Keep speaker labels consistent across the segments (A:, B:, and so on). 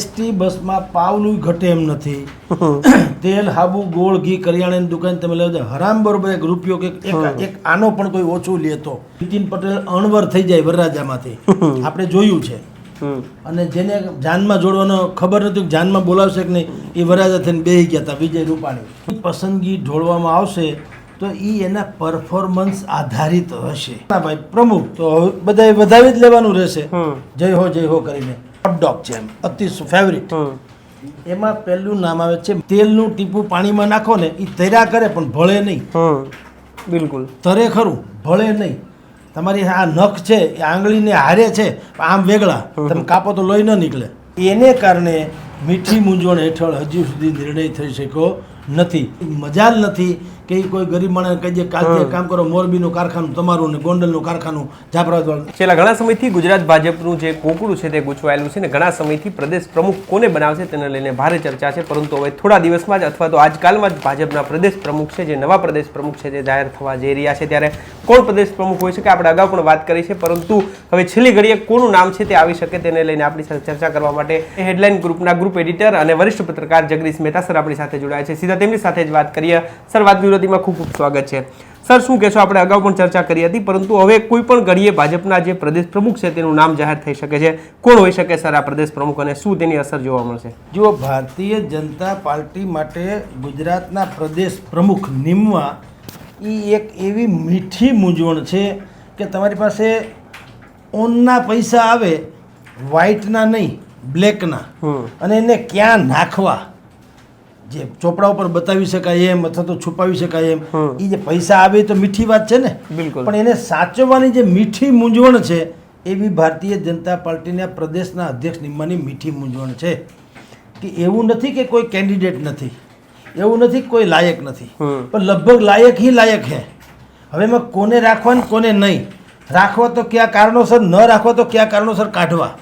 A: ST બસમાં પાવનું ઘટે એમ નથી. તેલ હાબુ ગોળ ઘી કરિયાણાની દુકાન તમે લેવો હરામ બરોબર એક રૂપિયો કે એક આનો પણ કોઈ ઓછું લેતો નીતિન પટેલ અણવર થઈ જાય વરરાજામાંથી. આપણે જોયું છે. અને જેને જાનમાં જોડવાનો ખબર નથી જાનમાં બોલાવશે કે નહીં એ વરરાજા થઈને બેહી ગયા હતા વિજય રૂપાણી. પસંદગી ઢોળવામાં આવશે તો એ એના પરફોર્મન્સ આધારિત હશે. ભાઈ પ્રમુખ તો બધા વધાવી જ લેવાનું રહેશે. જય હો જય હો કરીને. હોટડોગ છે એમ. અતિ ફેવરિટ એમાં પહેલું નામ આવે છે તેલનું ટીપું પાણીમાં નાખો ને એ તૈરા કરે પણ ભળે નહીં.
B: બિલકુલ.
A: તરે ખરું ભળે નહીં. તમારી આ નખ છે એ આંગળીને હારે છે આમ વેગળા. તમે કાપો તો લોહી ન નીકળે. એને કારણે મીઠી મૂંઝવણ હેઠળ હજી સુધી નિર્ણય થઈ શક્યો નથી. મજા નથી. કે કોઈ ગરીબ માણસ કહી દે કાલથી કામ કરો મોરબીનું કારખાનું તમારું ને ગોંડલનું કારખાનું જાફરાબાદ
B: છેલ્લા ઘણા સમયથી ગુજરાત ભાજપનું જે કોકડું છે તે ગૂંચવાયેલું છે ને ઘણા સમયથી પ્રદેશ પ્રમુખ કોને બનાવશે તેને લઈને ભારે ચર્ચા છે પરંતુ હવે થોડા દિવસમાં જ અથવા તો આજકાલમાં જ ભાજપના પ્રદેશ પ્રમુખ છે જે નવા પ્રદેશ પ્રમુખ છે તે જાહેર થવા જઈ રહ્યા છે ત્યારે કોણ પ્રદેશ પ્રમુખ હોઈ શકે આપણે અગાઉ પણ વાત કરી છે પરંતુ હવે છેલ્લી ઘડીએ કોનું નામ છે તે આવી શકે તેને લઈને આપણી સાથે ચર્ચા કરવા માટે હેડલાઇન ગ્રુપના ગ્રુપ એડિટર અને વરિષ્ઠ પત્રકાર જગદીશ મહેતા સર આપણી સાથે જોડાયા છે. સીધા તેમની સાથે જ વાત કરીએ. સર વાત વિરોધીમાં ખૂબ ખૂબ સ્વાગત છે. સર શું કહેશો? આપણે અગાઉ પણ ચર્ચા કરી હતી પરંતુ હવે કોઈ પણ ઘડીએ ભાજપના જે પ્રદેશ પ્રમુખ છે તેનું નામ જાહેર થઈ શકે છે. કોણ હોઈ શકે સર આ પ્રદેશ પ્રમુખ અને શું તેની અસર જોવા મળશે?
A: જો ભારતીય જનતા પાર્ટી માટે ગુજરાતના પ્રદેશ પ્રમુખ નિમવા એ એક એવી મીઠી મૂંઝવણ છે કે તમારી પાસે ઓનના પૈસા આવે વ્હાઇટના નહીં બ્લેકના. અને એને ક્યાં નાખવા? જે ચોપડા ઉપર બતાવી શકાય એમ અથવા તો છુપાવી શકાય એમ એ જે પૈસા આવે તો મીઠી વાત છે ને?
B: બિલકુલ.
A: પણ એને સાચવવાની જે મીઠી મૂંઝવણ છે એવી ભારતીય જનતા પાર્ટીના પ્રદેશના અધ્યક્ષ નિમવાની મીઠી મૂંઝવણ છે કે એવું નથી કે કોઈ કેન્ડિડેટ નથી એવું નથી કોઈ લાયક નથી. પણ લગભગ લાયક હી લાયક હે. હવે એમાં કોને રાખવા ને કોને નહીં? રાખવા તો કયા કારણોસર ન રાખવા તો કયા કારણોસર કાઢવા?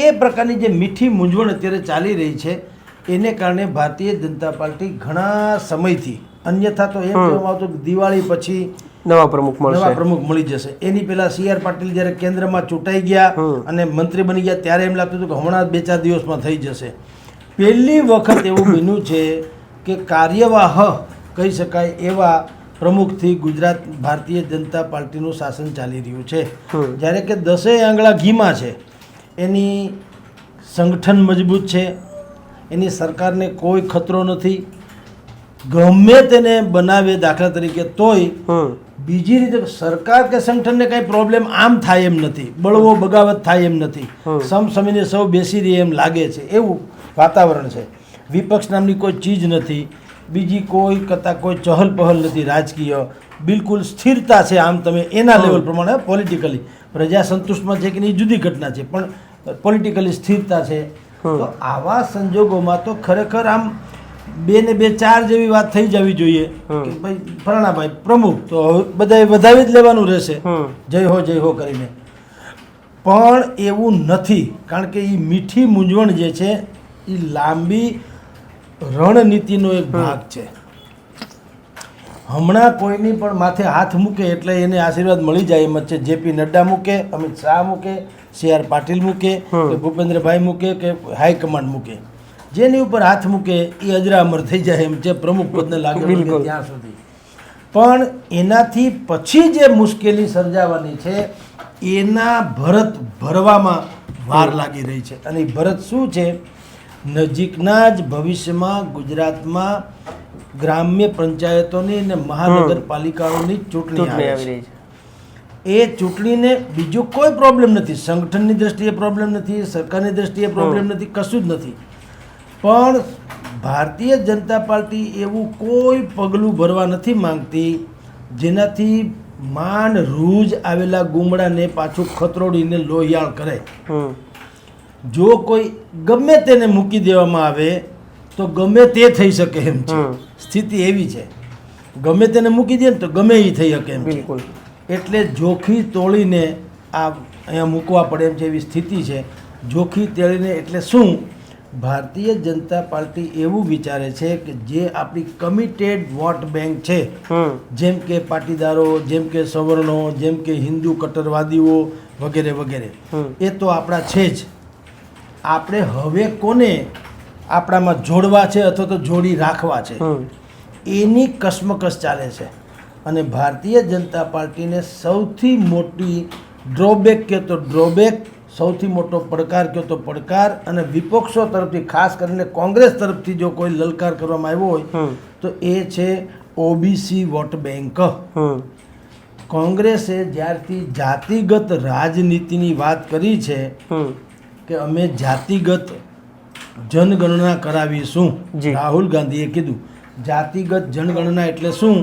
A: એ પ્રકારની જે મીઠી મૂંઝવણ અત્યારે ચાલી રહી છે એને કારણે ભારતીય જનતા પાર્ટી ઘણા સમયથી અન્યથા તો એમ કહેવામાં આવતું કે દિવાળી પછી
B: નવા પ્રમુખ
A: નવા પ્રમુખ મળી જશે. એની પહેલા સી આર પાટીલ જ્યારે કેન્દ્રમાં ચૂંટાઈ ગયા અને મંત્રી બની ગયા ત્યારે એમ લાગતું હતું કે હમણાં બે ચાર દિવસમાં થઈ જશે. પહેલી વખત એવું બન્યું છે કે કાર્યવાહ કહી શકાય એવા પ્રમુખથી ગુજરાત ભારતીય જનતા પાર્ટીનું શાસન ચાલી રહ્યું છે. જ્યારે કે દસેય આંગળા ઘીમાં છે એની સંગઠન મજબૂત છે એની સરકારને કોઈ ખતરો નથી. ગમે તેને બનાવે દાખલા તરીકે તોય બીજી રીતે સરકાર કે સંગઠનને કંઈ પ્રોબ્લેમ આમ થાય એમ નથી. બળવો બગાવત થાય એમ નથી. સમસમીને સૌ બેસી રહી એમ લાગે છે. એવું વાતાવરણ છે. વિપક્ષ નામની કોઈ ચીજ નથી. બીજી કોઈ કરતાં કોઈ ચહલ પહલ નથી રાજકીય. બિલકુલ સ્થિરતા છે આમ તમે એના લેવલ પ્રમાણે પોલિટિકલી પ્રજા સંતુષ્ટમાં છે કે નહીં એ જુદી ઘટના છે. પણ પોલિટિકલી સ્થિરતા છે. તો આવા સંજોગોમાં તો ખરેખર આમ બે ને બે ચાર જેવી વાત થઈ જવી જોઈએ કે ભાઈ ફરણાભાઈ પ્રમુખ તો બધા બધાએ વધાવી જ લેવાનું રહેશે. જય હો જય હો કરીને. પણ એવું નથી કારણ કે એ મીઠી મૂંઝવણ જે છે એ લાંબી રણનીતિનો એક ભાગ છે. હમણાં કોઈની પણ માથે હાથ મૂકે એટલે એને આશીર્વાદ મળી જાય એમ જ છે. જેપી નડ્ડા મૂકે અમિત શાહ મૂકે સી આર પાટીલ મૂકે કે ભૂપેન્દ્રભાઈ મૂકે કે હાઈકમાન્ડ મૂકે. જેની ઉપર હાથ મૂકે એ અજરામર થઈ જાય એમ છે. પ્રમુખ પદને લાગે ત્યાં સુધી. પણ એનાથી પછી જે મુશ્કેલી સર્જાવાની છે એના ભરત ભરવામાં વાર લાગી રહી છે. અને એ ભરત શું છે? નજીકના જ ભવિષ્યમાં ગુજરાતમાં ગ્રામ્ય પંચાયતોની અને મહાનગરપાલિકાઓની ચૂંટણી આવી
B: રહી છે.
A: એ ચૂંટણીને બીજો કોઈ પ્રોબ્લેમ નથી. સંગઠનની દ્રષ્ટિએ પ્રોબ્લેમ નથી સરકારની દ્રષ્ટિએ પ્રોબ્લેમ નથી કશું જ નથી. પણ ભારતીય જનતા પાર્ટી એવું કોઈ પગલું ભરવા નથી માંગતી જેનાથી માંડ રૂજ આવેલા ગુમડાને પાછું ખતરોડીને લોહિયાળ કરે. જો કોઈ ગમે તેને મૂકી દેવામાં આવે તો ગમે તે થઈ શકે એમ છે. સ્થિતિ એવી છે. ગમે તેને મૂકી દે ને તો ગમે એ થઈ શકે એમ
B: બિલકુલ.
A: એટલે જોખી તોડીને આ અહીંયા મૂકવા પડે એમ છે એવી સ્થિતિ છે. જોખી તેડીને એટલે શું? ભારતીય જનતા પાર્ટી એવું વિચારે છે કે જે આપણી કમિટેડ વોટ બેંક છે. જેમ કે પાટીદારો જેમ કે સવર્ણો જેમ કે હિન્દુ કટ્ટરવાદીઓ વગેરે વગેરે. એ તો આપણા છે જ. આપણે હવે કોને આપણામાં જોડવા છે અથવા તો જોડી રાખવા છે. એની કસમકસ ચાલે છે. અને ભારતીય જનતા પાર્ટીને સૌથી મોટી ડ્રોબેક કે તો ડ્રોબેક સૌથી મોટો પડકાર કહો તો પડકાર અને વિપક્ષો તરફથી ખાસ કરીને કોંગ્રેસ તરફથી જો કોઈ લલકાર કરવામાં આવ્યો હોય તો એ છે ઓબીસી વોટ બેંક કોંગ્રેસે જ્યારથી જાતિગત રાજનીતિની વાત કરી છે કે અમે જાતિગત જનગણના કરાવીશું
B: જી.
A: રાહુલ ગાંધીએ કીધું. જાતિગત જનગણના એટલે શું?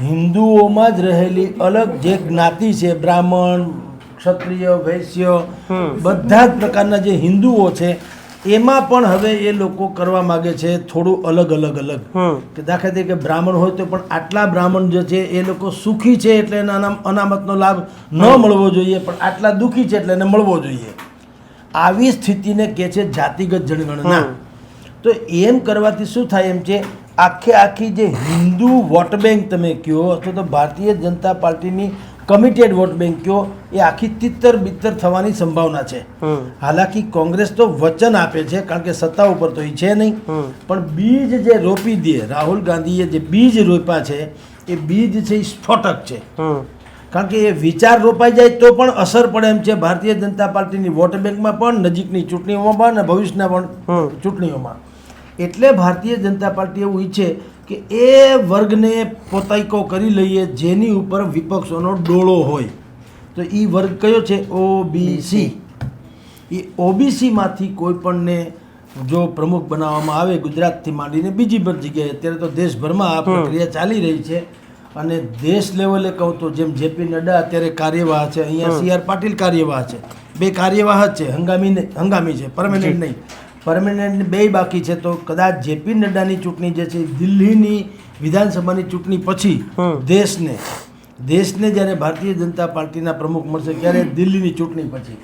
A: હિન્દુઓમાં જ રહેલી અલગ જે જ્ઞાતિ છે બ્રાહ્મણ ક્ષત્રિય વૈશ્ય બધા જ પ્રકારના જે હિન્દુઓ છે એમાં પણ હવે એ લોકો કરવા માગે છે થોડું અલગ અલગ અલગ. કે દાખલા તરીકે બ્રાહ્મણ હોય તો પણ આટલા બ્રાહ્મણ જે છે એ લોકો સુખી છે એટલે એના અનામતનો લાભ ન મળવો જોઈએ પણ આટલા દુઃખી છે એટલે એને મળવો જોઈએ. આવી સ્થિતિને કહે છે જાતિગત જનગણના તો એમ કરવાથી શું થાય એમ છે આખે આખી જે હિન્દુ વોટ બેંક તમે કહો અથવા તો ભારતીય જનતા પાર્ટીની કમિટેડ વોટ બેંક કહો એ આખી તિત્તર બિત્તર થવાની સંભાવના છે. હાલાકી કોંગ્રેસ તો વચન આપે છે કારણ કે સત્તા ઉપર તો એ છે નહીં. પણ બીજ જે રોપી દે રાહુલ ગાંધીએ જે બીજ રોપ્યા છે એ બીજ છે એ સ્ફોટક છે. કારણ કે એ વિચાર રોપાઈ જાય તો પણ અસર પડે એમ છે. ભારતીય જનતા પાર્ટીની વોટ બેંકમાં પણ નજીકની ચૂંટણીઓમાં પણ અને ભવિષ્યના પણ ચૂંટણીઓમાં. એટલે ભારતીય જનતા પાર્ટી એવું ઈચ્છે કે એ વર્ગને પોતાઈકો કરી લઈએ જેની ઉપર વિપક્ષોનો ડોળો હોય. તો એ વર્ગ કયો છે? ઓબીસી. એ ઓબીસીમાંથી કોઈ પણને જો પ્રમુખ બનાવવામાં આવે ગુજરાતથી માંડીને બીજી બધી જગ્યાએ. અત્યારે તો દેશભરમાં આ પ્રક્રિયા ચાલી રહી છે. અને દેશ લેવલે કહું તો જેમ જેપી નડ્ડા અત્યારે કાર્યવાહ છે અહીંયા સી આર પાટીલ કાર્યવાહ છે. બે કાર્યવાહ જ છે હંગામી હંગામી છે પરમેનન્ટ નહીં. પરમેનન્ટ બે બાકી છે તો કદાચ જેપી નડ્ડાની ચૂંટણી જે છે દિલ્હીની વિધાનસભાની ચૂંટણી પછી દેશને દેશને જ્યારે ભારતીય જનતા પાર્ટીના પ્રમુખ મળશે ત્યારે દિલ્હીની ચૂંટણી પછી.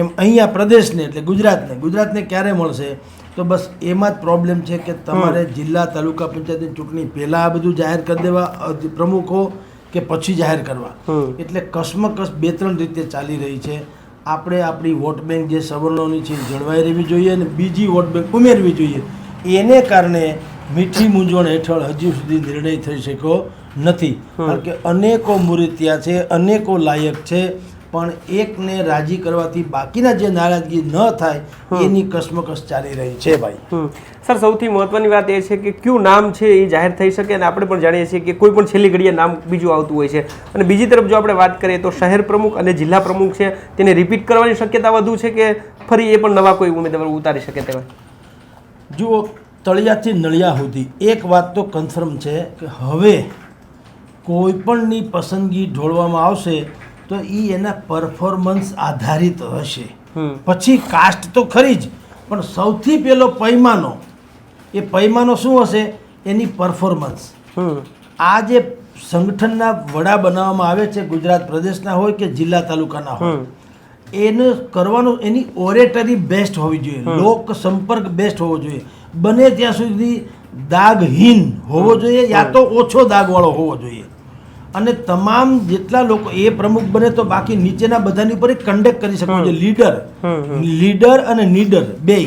A: એમ અહીંયા પ્રદેશને એટલે ગુજરાતને ગુજરાતને ક્યારે મળશે? તો બસ એમાં જ પ્રોબ્લેમ છે કે તમારે જિલ્લા તાલુકા પંચાયતની ચૂંટણી પહેલાં આ બધું જાહેર કરી દેવા પ્રમુખો કે પછી જાહેર કરવા. એટલે કસમકસ બે ત્રણ રીતે ચાલી રહી છે. આપણે આપણી વોટ બેંક જે સવર્ણોની છે જળવાઈ રહેવી જોઈએ અને બીજી વોટ બેંક ઉમેરવી જોઈએ. એને કારણે મીઠી મૂંઝવણ હેઠળ હજી સુધી નિર્ણય થઈ શક્યો નથી. કારણ કે અનેકો મૂર્તિયા છે અનેકો લાયક છે પણ એકને રાજી કરવાથી બાકીના જે નારાજગી ન થાય એની કસમકસ ચાલી રહી છે ભાઈ.
B: સર સૌથી મહત્વની વાત એ છે કે કયું નામ છે એ જાહેર થઈ શકે અને આપણે પણ જાણીએ છીએ કે કોઈ પણ છેલ્લી ઘડીએ નામ બીજું આવતું હોય છે. અને બીજી તરફ જો આપણે વાત કરીએ તો શહેર પ્રમુખ અને જિલ્લા પ્રમુખ છે તેને રિપીટ કરવાની શક્યતા વધુ છે કે ફરી એ પણ નવા કોઈ ઉમેદવાર ઉતારી શકે તેવા?
A: જુઓ તળિયાથી નળિયા સુધી. એક વાત તો કન્ફર્મ છે કે હવે કોઈપણની પસંદગી ઢોળવામાં આવશે તો એ એના પરફોર્મન્સ આધારિત હશે. પછી કાસ્ટ તો ખરી જ પણ સૌથી પહેલો પૈમાનો એ પૈમાનો શું હશે? એની પરફોર્મન્સ આ જે સંગઠનના વડા બનાવવામાં આવે છે ગુજરાત પ્રદેશના હોય કે જિલ્લા તાલુકાના હોય એને કરવાનું એની ઓરેટરી બેસ્ટ હોવી જોઈએ લોક સંપર્ક બેસ્ટ હોવો જોઈએ. બને ત્યાં સુધી દાગહીન હોવો જોઈએ યા તો ઓછો દાગવાળો હોવો જોઈએ. અને તમામ જેટલા લોકો એ પ્રમુખ બને તો બાકી નીચેના બધાની ઉપર કન્ડક્ટ કરી શકવો જોઈએ લીડર લીડર અને નીડર બે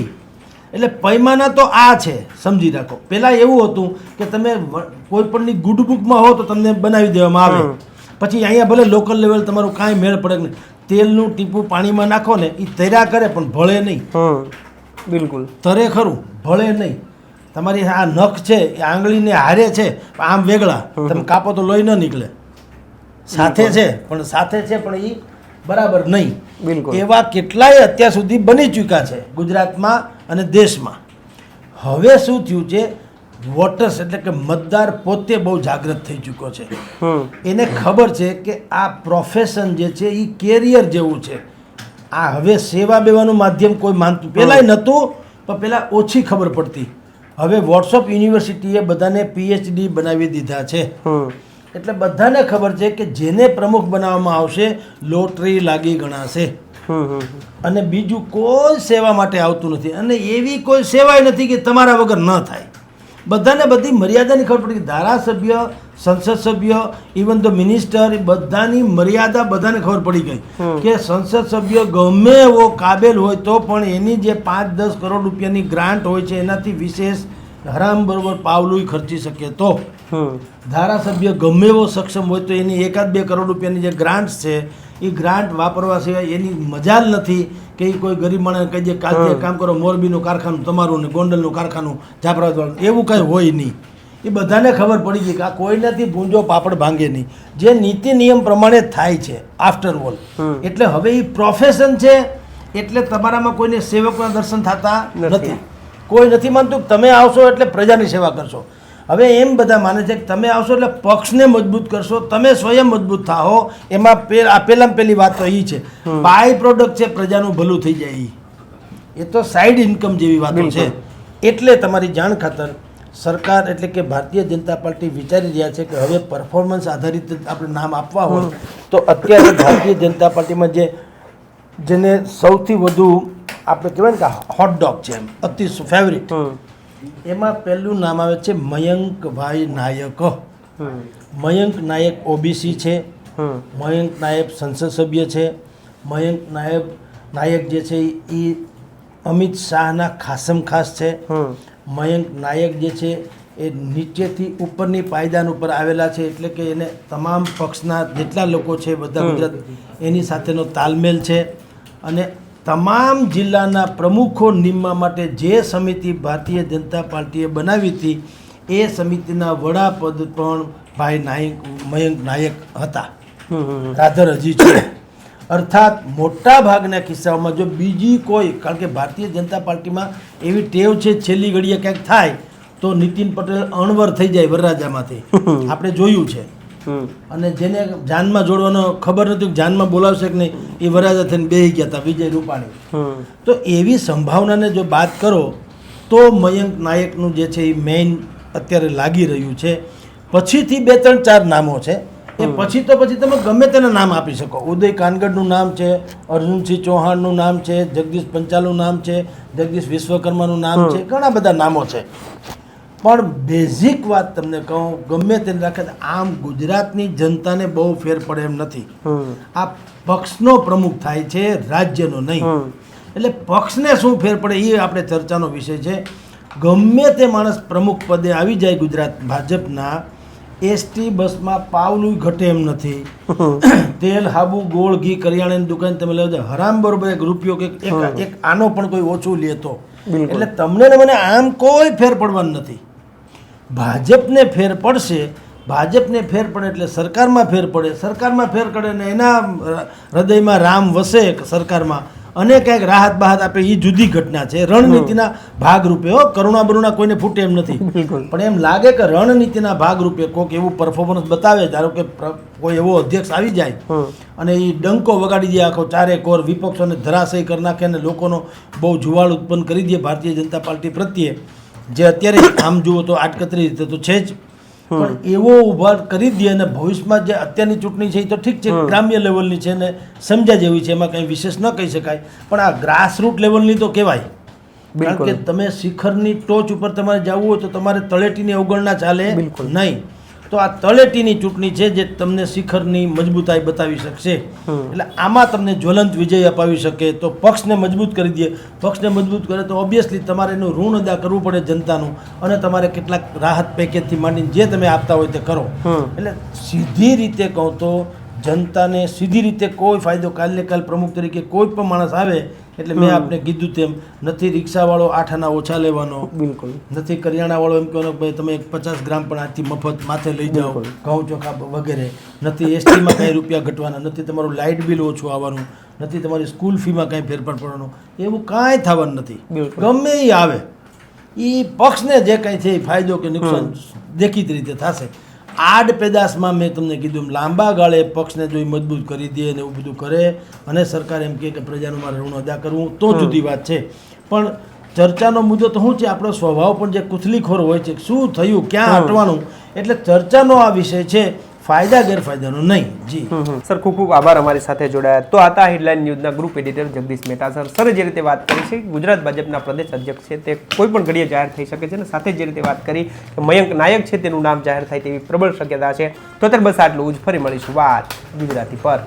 A: એટલે પૈમાના તો આ છે સમજી રાખો. પહેલાં એવું હતું કે તમે કોઈ પણની ગુડ બુકમાં હો તો તમને બનાવી દેવામાં આવે. પછી અહીંયા ભલે લોકલ લેવલ તમારું કાંઈ મેળ પડે નહીં. તેલનું ટીપું પાણીમાં નાખો ને એ તૈરા કરે પણ ભળે નહીં.
B: બિલકુલ.
A: તરે ખરું ભળે નહીં. તમારી આ નખ છે એ આંગળીને હારે છે આમ વેગળા. તમે કાપો તો લોહી ન નીકળે. સાથે છે પણ સાથે છે પણ એ બરાબર નહીં.
B: બિલકુલ.
A: એવા કેટલાય અત્યાર સુધી બની ચૂક્યા છે ગુજરાતમાં અને દેશમાં. હવે શું થયું છે વોટર્સ એટલે કે મતદાર પોતે બહુ જાગૃત થઈ ચૂક્યો છે. એને ખબર છે કે આ પ્રોફેશન જે છે એ કેરિયર જેવું છે. આ હવે સેવા બેવાનું માધ્યમ કોઈ માનતું પહેલાંય નહોતું પણ પહેલાં ઓછી ખબર પડતી. હવે વોટ્સઅપ યુનિવર્સિટીએ બધાને પીએચડી બનાવી દીધા છે. એટલે બધાને ખબર છે કે જેને પ્રમુખ બનાવવામાં આવશે લોટરી લાગી ગણાશે. અને બીજું કોઈ સેવા માટે આવતું નથી. અને એવી કોઈ સેવાય નથી કે તમારા વગર ન થાય. બધાને બધી મર્યાદાની ખબર પડી ધારાસભ્ય સંસદ સભ્ય ઇવન ધ મિનિસ્ટર એ બધાની મર્યાદા બધાને ખબર પડી ગઈ. કે સંસદ સભ્ય ગમે એવો કાબેલ હોય તો પણ એની જે પાંચ દસ કરોડ રૂપિયાની ગ્રાન્ટ હોય છે એનાથી વિશેષ હરામ બરોબર પાવલું ખર્ચી શકે તો. ધારાસભ્ય ગમે એવો સક્ષમ હોય તો એની એકાદ બે કરોડ રૂપિયાની જે ગ્રાન્ટ છે એ ગ્રાન્ટ વાપરવા સિવાય એની મજાલ નથી કે કોઈ ગરીબ માણસ કહી દે કાલથી કામ કરો મોરબીનું કારખાનું તમારું ને ગોંડલનું કારખાનું જાફરાબાદવાળું એવું કંઈ હોય નહીં. એ બધાને ખબર પડી ગઈ કે આ કોઈનાથી ભૂંજો પાપડ ભાંગે નહીં. જે નીતિ નિયમ પ્રમાણે થાય છે આફ્ટર ઓલ એટલે હવે એ પ્રોફેશન છે એટલે તમારામાં કોઈને સેવકના દર્શન થતા.
B: નથી.
A: કોઈ નથી માનતું તમે આવશો એટલે પ્રજાની સેવા કરશો. હવે એમ બધા માને છે કે તમે આવશો એટલે પક્ષને મજબૂત કરશો તમે સ્વયં મજબૂત થાઓ. એમાં પે- આ પહેલામાં પહેલી વાત તો એ છે. બાય પ્રોડક્ટ છે પ્રજાનું ભલું થઈ જાય. એ તો સાઈડ ઇન્કમ જેવી વાતો છે. એટલે તમારી જાણ ખાતર સરકાર એટલે કે ભારતીય જનતા પાર્ટી વિચારી રહ્યા છે કે હવે પરફોર્મન્સ આધારિત આપણે નામ આપવા હોય તો અત્યારે ભારતીય જનતા પાર્ટીમાં જે જેને સૌથી વધુ આપણે કહેવાય ને કે હોટડોગ છે એમ અતિ ફેવરિટ એમાં પહેલું નામ આવે છે મયંકભાઈ નાયક. મયંક નાયક ઓબીસી છે. મયંક નાયક સંસદ સભ્ય છે. મયંક નાયક નાયક જે છે એ અમિત શાહના ખાસમ ખાસ છે. મયંક નાયક જે છે એ નીચેથી ઉપરની પાયદાન ઉપર આવેલા છે એટલે કે એને તમામ પક્ષના જેટલા લોકો છે બધા ગુજરાત એની સાથેનો તાલમેલ છે. અને તમામ જિલ્લાના પ્રમુખો નિમવા માટે જે સમિતિ ભારતીય જનતા પાર્ટીએ બનાવી હતી એ સમિતિના વડાપદ પણ ભાઈ નાયક મયંક નાયક હતા. રાધર હજી છે. અર્થાત મોટા ભાગના કિસ્સાઓમાં જો બીજી કોઈ કારણ કે ભારતીય જનતા પાર્ટીમાં એવી ટેવ છે છેલ્લી ઘડીએ ક્યાંક થાય તો નીતિન પટેલ અણવર થઈ જાય વરરાજામાંથી. આપણે જોયું છે. અને જેને જાનમાં જોડવાનો ખબર નથી જાનમાં બોલાવશે કે નહીં એ વરાજા થઈને બેહી ગયા હતા વિજય રૂપાણી. તો એવી સંભાવનાને જો બાદ કરો તો મયંક નાયકનું જે છે એ મેઇન અત્યારે લાગી રહ્યું છે. પછીથી બે ત્રણ ચાર નામો છે. એ પછી તો પછી તમે ગમે તેને નામ આપી શકો. ઉદય કાનગડનું નામ છે અર્જુનસિંહ ચૌહાણનું નામ છે જગદીશ પંચાલનું નામ છે જગદીશ વિશ્વકર્માનું નામ છે ઘણા બધા નામો છે. પણ બેઝિક વાત તમને કહું ગમે તેને રાખે આમ ગુજરાતની જનતાને બહુ ફેર પડે એમ નથી. આ પક્ષનો પ્રમુખ થાય છે રાજ્યનો નહીં. એટલે પક્ષને શું ફેર પડે એ આપણે ચર્ચાનો વિષય છે. ગમે તે માણસ પ્રમુખ પદે આવી જાય ગુજરાત ભાજપના એસટી બસમાં પાવલું ઘટે એમ નથી. તેલ હાબુ ગોળ ઘી કરિયાણાની દુકાન તમે લેવા હરામ બરોબર એક રૂપિયો કે એક એક આનો પણ કોઈ ઓછું લેતો. એટલે તમને ને મને આમ કોઈ ફેર પડવાનું નથી. ભાજપને ફેર પડશે ભાજપને ફેર પડે એટલે સરકારમાં ફેર પડે. સરકારમાં ફેર પડે ને એના હૃદયમાં રામ વસે સરકારમાં. અને કંઈક રાહત બાહત આપે એ જુદી ઘટના છે. રણનીતિના ભાગરૂપે હો કરુણા બરુણા કોઈને ફૂટે એમ નથી. પણ એમ લાગે કે રણનીતિના ભાગરૂપે કોઈક એવું પરફોર્મન્સ બતાવે ધારો કે કોઈ એવો અધ્યક્ષ આવી જાય અને એ ડંકો વગાડી દે આખો ચારે કોર વિપક્ષોને ધરાશય કરી નાખે અને લોકોનો બહુ જુવાળ ઉત્પન્ન કરી દે ભારતીય જનતા પાર્ટી પ્રત્યે. જે અત્યારે આમ જુઓ તો આટકતરી રીતે તો છે જ. પણ એવો ઊભા કરી દે અને ભવિષ્યમાં જે અત્યારની ચૂંટણી છે એ તો ઠીક છે ગ્રામ્ય લેવલની છે ને સમજ્યા જેવી છે એમાં કંઈ વિશેષ ન કહી શકાય. પણ આ ગ્રાસરૂટ લેવલની તો કહેવાય. કારણ. કે તમે શિખરની ટોચ ઉપર તમારે જવું હોય તો તમારે તળેટીની અવગણના ચાલે
B: બિલકુલ.
A: નહીં. તો આ તળેટીની ચૂંટણી છે જે તમને શિખરની મજબૂતાઈ બતાવી શકશે. એટલે આમાં તમને જ્વલંત વિજય અપાવી શકે તો પક્ષને મજબૂત કરી દે પક્ષને મજબૂત કરે તો ઓબ્વિયસલી તમારે એનું ઋણ અદા કરવું પડે જનતાનું અને તમારે કેટલાક રાહત પેકેજથી માંડીને જે તમે આપતા હોય તે કરો. એટલે સીધી રીતે કહું તો જનતાને સીધી રીતે કોઈ ફાયદો કાલે કાલ પ્રમુખ તરીકે કોઈ પણ માણસ આવે એટલે મેં આપને કીધું તેમ નથી રિક્ષાવાળો આઠ આના ઓછા લેવાનો.
B: બિલકુલ.
A: નથી કરિયાણાવાળો એમ કહેવાનો કે ભાઈ તમે પચાસ ગ્રામ પણ આજથી મફત માથે લઈ જાઓ ઘઉં ચોખા વગેરે. નથી એસટીમાં કાંઈ રૂપિયા ઘટવાના નથી તમારું લાઇટ બિલ ઓછું આવવાનું નથી તમારી સ્કૂલ ફીમાં કાંઈ ફેરફાર પડવાનો. એવું કાંઈ થવાનું નથી.
B: બિલકુલ.
A: ગમે એ આવે. એ પક્ષને જે કંઈ છે એ ફાયદો કે નુકસાન દેખીતી રીતે થશે. આડ પેદાશમાં મેં તમને કીધું લાંબા ગાળે પક્ષને જો મજબૂત કરી દે ને એવું બધું કરે અને સરકાર એમ કહે કે પ્રજાનું મારે ઋણ અદા કરવું તો જુદી વાત છે. પણ ચર્ચાનો મુદ્દો તો શું છે? આપણો સ્વભાવ પણ જે કુથલીખોર હોય છે શું થયું ક્યાં હટવાનું? એટલે ચર્ચાનો આ વિષય છે. ફાયદા, ગેરફાયદાનું નહીં. જી.
B: સર, ખૂબ ખૂબ આભાર અમારી સાથે જોડાયા. તો આતા headline ન્યૂઝના group editor Jagdish Mehta sir. સરે, જે રીતે વાત કરી છે, ગુજરાત ભાજપના પ્રદેશ અધ્યક્ષ છે, તે કોઈ પણ ઘડીએ જાહેર થઈ શકે છે અને સાથે જે રીતે વાત કરી કે મયંક નાયક છે, તેનું નામ જાહેર થાય તેવી પ્રબળ શક્યતા છે. તો અત્યારે બસ આટલું જ. ફરી મળીશું વાત ગુજરાતી પર.